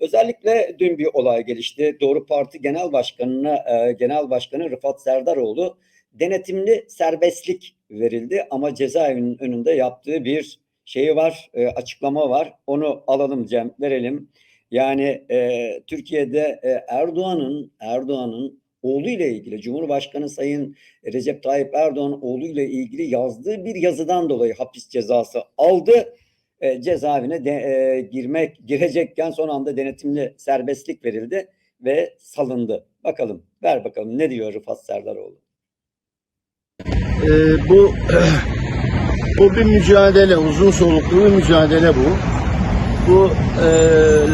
Özellikle dün bir olay gelişti. Doğru Parti Genel Başkanı'na e, Genel Başkanı Rıfat Serdaroğlu denetimli serbestlik verildi ama cezaevinin önünde yaptığı bir şeyi var, e, açıklama var. Onu alalım Cem, verelim. Yani e, Türkiye'de e, Erdoğan'ın Erdoğan'ın oğlu ile ilgili Cumhurbaşkanı Sayın Recep Tayyip Erdoğan oğlu ile ilgili yazdığı bir yazıdan dolayı hapis cezası aldı. E, cezaevine de, e, girmek girecekken son anda denetimli serbestlik verildi ve salındı. Bakalım, ver bakalım ne diyor Rıfat Serdaroğlu. Ee, bu bu bir mücadele, uzun soluklu bir mücadele bu. Bu e,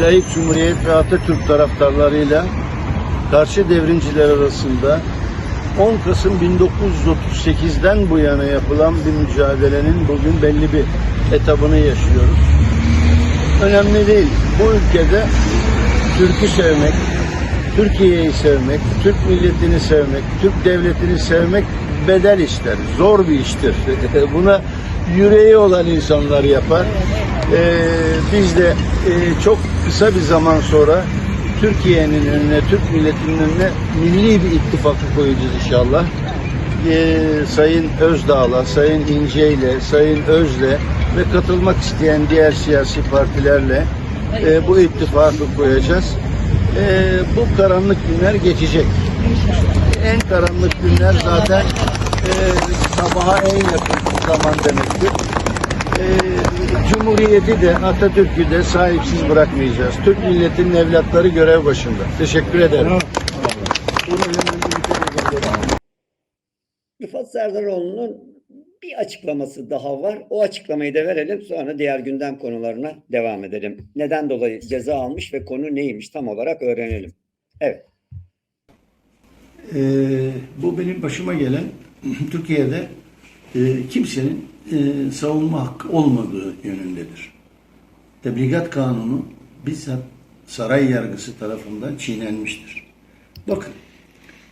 laik cumhuriyet ve Atatürk taraftarlarıyla karşı devrimciler arasında 10 Kasım 1938'den bu yana yapılan bir mücadelenin bugün belli bir etabını yaşıyoruz. Önemli değil. Bu ülkede Türk'ü sevmek, Türkiye'yi sevmek, Türk milletini sevmek, Türk devletini sevmek bedel ister. Zor bir iştir. Buna yüreği olan insanlar yapar. Ee, biz de e, çok kısa bir zaman sonra Türkiye'nin önüne, Türk milletinin önüne milli bir ittifakı koyacağız inşallah. Ee, Sayın Özdağ'la, Sayın İnce ile, Sayın Öz'le ve katılmak isteyen diğer siyasi partilerle e, bu ittifakı koyacağız. Ee, bu karanlık günler geçecek. En karanlık günler zaten e, sabaha en yakın zaman demektir. E, Cumhuriyeti de Atatürk'ü de sahipsiz bırakmayacağız. Türk milletinin evlatları görev başında. Teşekkür ederim. Rıfat Serdaroğlu'nun bir açıklaması daha var. O açıklamayı da verelim. Sonra diğer gündem konularına devam edelim. Neden dolayı ceza almış ve konu neymiş tam olarak öğrenelim. Evet. Ee, bu benim başıma gelen Türkiye'de e, kimsenin e, savunma hakkı olmadığı yönündedir. Tebligat kanunu bizzat saray yargısı tarafından çiğnenmiştir. Bakın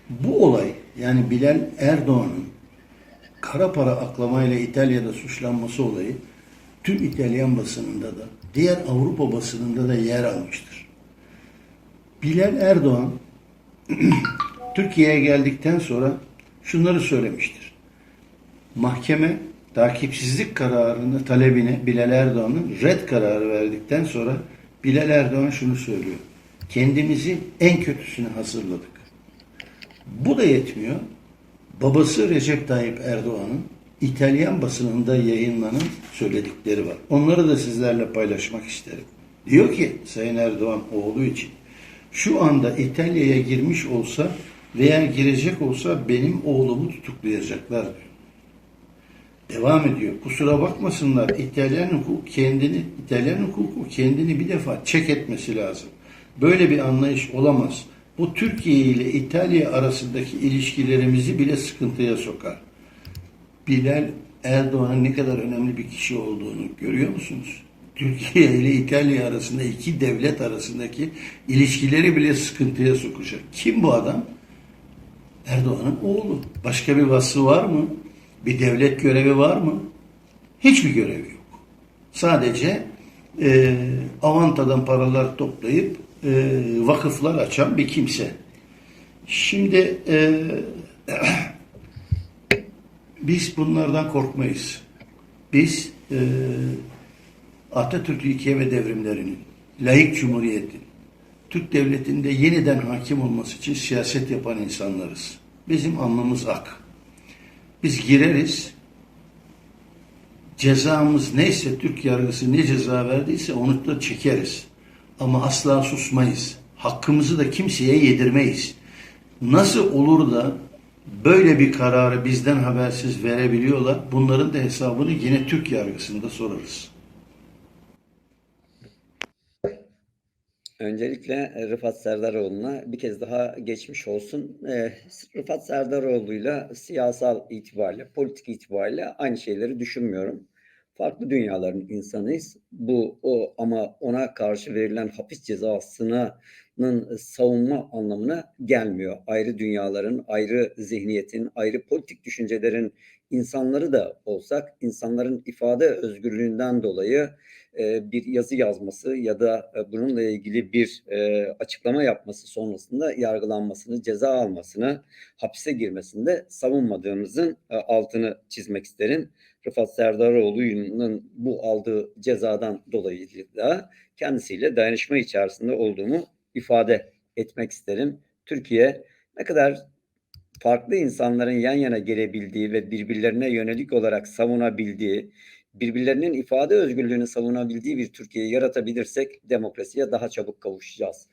bu olay yani Bilal Erdoğan'ın kara para aklamayla İtalya'da suçlanması olayı tüm İtalyan basınında da diğer Avrupa basınında da yer almıştır. Bilal Erdoğan Türkiye'ye geldikten sonra şunları söylemiştir. Mahkeme takipsizlik kararını talebine Bilal Erdoğan'ın red kararı verdikten sonra Bilal Erdoğan şunu söylüyor. Kendimizi en kötüsüne hazırladık. Bu da yetmiyor. Babası Recep Tayyip Erdoğan'ın İtalyan basınında yayınlanan söyledikleri var. Onları da sizlerle paylaşmak isterim. Diyor ki Sayın Erdoğan oğlu için şu anda İtalya'ya girmiş olsa veya girecek olsa benim oğlumu tutuklayacaklar diyor. Devam ediyor. Kusura bakmasınlar İtalyan hukuku kendini İtalyan hukuku kendini bir defa çek etmesi lazım. Böyle bir anlayış olamaz. Bu Türkiye ile İtalya arasındaki ilişkilerimizi bile sıkıntıya sokar. Bilal Erdoğan'ın ne kadar önemli bir kişi olduğunu görüyor musunuz? Türkiye ile İtalya arasında iki devlet arasındaki ilişkileri bile sıkıntıya sokacak. Kim bu adam? Erdoğan'ın oğlu. Başka bir vasfı var mı? Bir devlet görevi var mı? Hiçbir görevi yok. Sadece e, avantadan paralar toplayıp e, vakıflar açan bir kimse. Şimdi e, biz bunlardan korkmayız. Biz e, Atatürk ilke ve devrimlerinin, layık cumhuriyetin, Türk devletinde yeniden hakim olması için siyaset yapan insanlarız. Bizim alnımız ak. Biz gireriz, cezamız neyse Türk yargısı ne ceza verdiyse onu da çekeriz. Ama asla susmayız. Hakkımızı da kimseye yedirmeyiz. Nasıl olur da böyle bir kararı bizden habersiz verebiliyorlar? Bunların da hesabını yine Türk yargısında sorarız. Öncelikle e, Rıfat Serdaroğlu'na bir kez daha geçmiş olsun. E, Rıfat Serdaroğlu'yla siyasal itibariyle, politik itibariyle aynı şeyleri düşünmüyorum. Farklı dünyaların insanıyız. Bu o ama ona karşı verilen hapis cezasına e, savunma anlamına gelmiyor. Ayrı dünyaların, ayrı zihniyetin, ayrı politik düşüncelerin insanları da olsak insanların ifade özgürlüğünden dolayı e, bir yazı yazması ya da e, bununla ilgili bir e, açıklama yapması sonrasında yargılanmasını, ceza almasını, hapse girmesini de savunmadığımızın e, altını çizmek isterim. Rıfat Serdaroğlu'nun bu aldığı cezadan dolayı da kendisiyle dayanışma içerisinde olduğumu ifade etmek isterim. Türkiye ne kadar farklı insanların yan yana gelebildiği ve birbirlerine yönelik olarak savunabildiği, birbirlerinin ifade özgürlüğünü savunabildiği bir Türkiye yaratabilirsek demokrasiye daha çabuk kavuşacağız.